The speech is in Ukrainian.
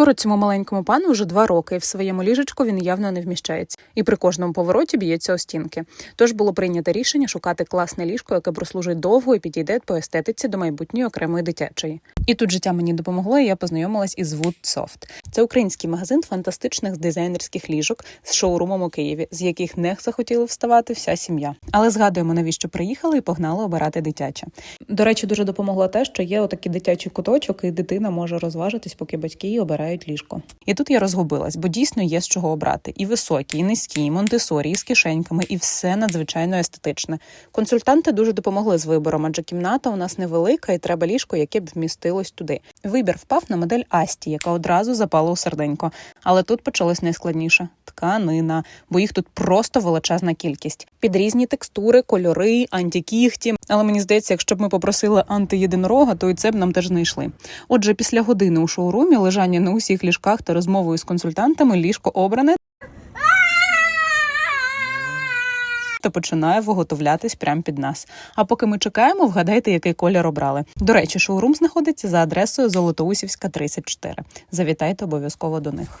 Скоро цьому маленькому пану вже два роки, і в своєму ліжечку він явно не вміщається, і при кожному повороті б'ється о стінки. Тож було прийнято рішення шукати класне ліжко, яке прослужить довго і підійде по естетиці до майбутньої окремої дитячої. І тут життя мені допомогло, і я познайомилась із Woodsoft. Це український магазин фантастичних дизайнерських ліжок з шоурумом у Києві, з яких не захотіла вставати вся сім'я. Але згадуємо, навіщо приїхали і погнали обирати дитяче. До речі, дуже допомогло те, що є отакий дитячий куточок, і дитина може розважитись, поки батьки їй обирають ліжко. І тут я розгубилась, бо дійсно є з чого обрати: і високі, і низькі, і монтесорі, і з кишеньками, і все надзвичайно естетичне. Консультанти дуже допомогли з вибором, адже кімната у нас невелика, і треба ліжко, яке б вмістилось туди. Вибір впав на модель Асті, яка одразу запала у серденько. Але тут почалось найскладніше тканина, бо їх тут просто величезна кількість. Під різні текстури, кольори, антикіхті. Але мені здається, якщо б ми попросили антиєдинорога, то і це б нам теж знайшли. Отже, після години у шоурумі лежання на усіх ліжках та розмовою з консультантами ліжко обране. Та починає виготовлятись прямо під нас. А поки ми чекаємо, вгадайте, який колір обрали. До речі, шоурум знаходиться за адресою Золотоусівська 34. Завітайте обов'язково до них.